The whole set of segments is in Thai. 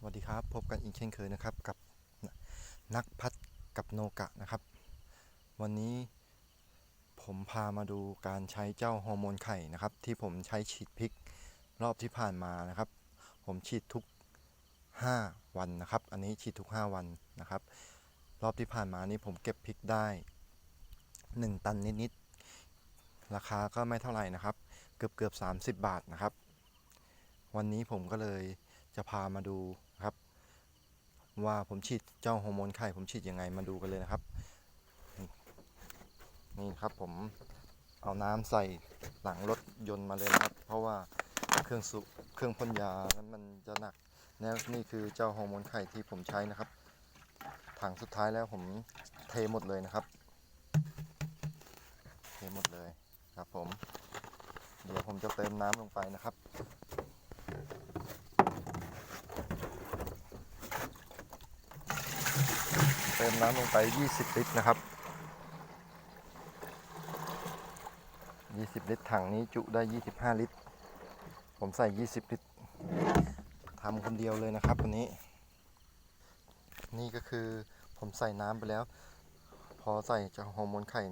สวัสดีครับ พบกันอีกเช่นเคยนะครับกับนักพัดกับโนกะนะครับ วันนี้ผมพามาดูการใช้เจ้าฮอร์โมนไข่นะครับ ที่ผมใช้ฉีดพริกรอบที่ผ่านมานะครับ ผมฉีดทุก 5 วันนะครับ อันนี้ฉีดทุก 5 วันนะครับ รอบที่ผ่านมานี้ผมเก็บพริกได้ 1 ตันนิดๆราคาก็ไม่เท่าไหร่นะครับ เกือบเกือบ30 บาทนะครับ วันนี้ผมก็เลยจะพามาดู ว่าผมฉีดเจ้าฮอร์โมนไข่ผมฉีดยังไงมาดูกันเลยนะครับ นี่ครับผมเอาน้ำใส่หลังรถยนต์มาเลยนะครับ เพราะว่าเครื่องสุเครื่องพ่นยานั้นมันจะหนักแล้วนี่คือเจ้าฮอร์โมนไข่ที่ผมใช้นะครับถังสุดท้ายแล้วผมเทหมดเลยนะครับ เทหมดเลยครับผม เดี๋ยวผมจะเติมน้ำลงไปนะครับ เติมน้ำลงไป 20 ลิตรนะครับ 20 ลิตรถังนี้จุได้ 25 ลิตร ผมใส่ 20 ลิตรทำคนเดียวเลยนะครับวันนี้ นี่ก็คือผมใส่น้ำไปแล้ว พอใส่จากฮอร์โมนไข่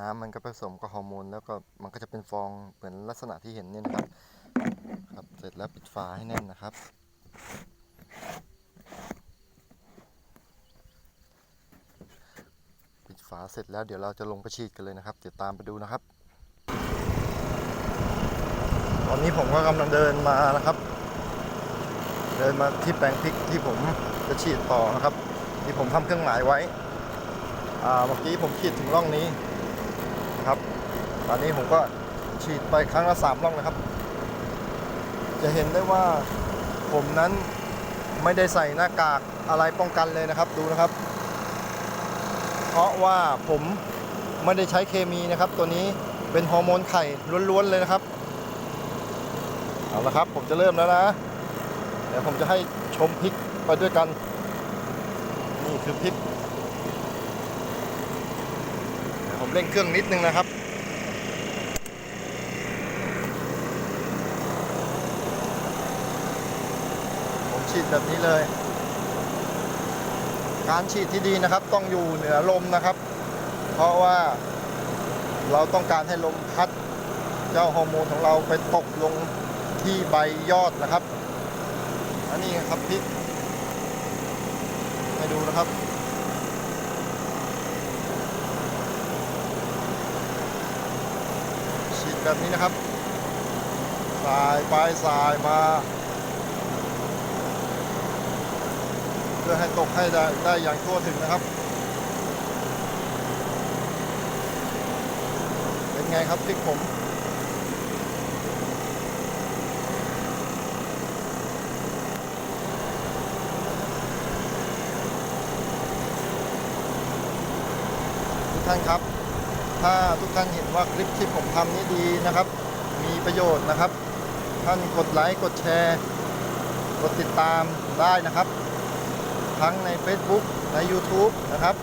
น้ำมันก็ผสมกับฮอร์โมน แล้วก็มันก็จะเป็นฟองเหมือนลักษณะที่เห็นเนี่ยนะครับครับ เสร็จแล้วปิดฝาให้แน่นนะครับ ปิด ฝาเสร็จแล้วเดี๋ยวเราจะลงไปฉีดกันเลยนะครับ เดี๋ยวตามไปดูนะครับ ตอนนี้ผมก็กำลังเดินมานะครับ เดินมาที่แปลงพริกที่ผมจะฉีดต่อนะครับ ที่ผมทำเครื่องหมายไว้เมื่อกี้ผมฉีดถึงร่องนี้นะครับ ตอนนี้ผมก็ฉีดไปครั้งละสามร่องนะครับ จะเห็นได้ว่าผมนั้นไม่ได้ใส่หน้ากากอะไรป้องกันเลยนะครับ ดูนะครับ เพราะว่าผมไม่ได้ใช้เคมีนะครับ ตัวนี้เป็นฮอร์โมนไข่ล้วนๆเลยนะครับ เอาละครับ ผมจะเริ่มแล้วนะ เดี๋ยวผมจะให้ชมพริกไปด้วยกัน นี่คือพริกผมเร่งเครื่องนิดนึงนะครับผมฉีดแบบนี้เลย การฉีดที่ดีนะครับ ต้องอยู่เหนือลมนะครับ เพราะว่าเราต้องการให้ลมพัดเจ้าฮอร์โมนของเราไปตกลงที่ใบยอดนะครับ อันนี้ครับพริกให้ดูนะครับฉีดแบบนี้นะครับ สายไปสายมา พื่อให้ตกให้ได้ได้อย่างทั่วถึงนะครับ เป็นไงครับพริกผมทุกท่านครับถ้าทุกท่านเห็นว่าคลิปที่ผมทำนี้ดีนะครับ มีประโยชน์นะครับ ท่านกดไลค์กดแชร์ กดติดตามได้นะครับ ทั้งใน Facebook ใน YouTube นะครับ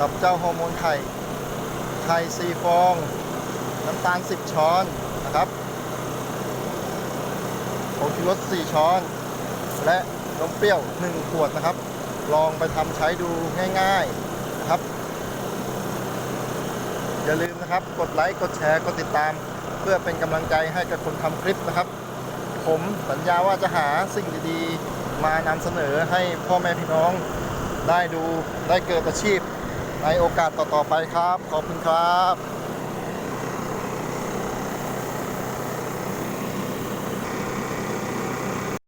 กับเจ้าฮอร์โมนไข่ ไข่ซีฟอง น้ำตาล 10 ช้อนนะครับผงชูรส 4 ช้อน และนมเปรี้ยว 1 ขวดนะครับ ลองไปทำใช้ดูง่ายๆนะครับ อย่าลืมนะครับ กดไลค์ กดแชร์ กดติดตาม เพื่อเป็นกำลังใจให้กับคนทำคลิปนะครับ ผมสัญญาว่าจะหาสิ่งดีๆ มานำเสนอให้พ่อแม่พี่น้องได้ดูได้เกิดอาชีพในโอกาสต่อๆไปครับ ขอบคุณครับ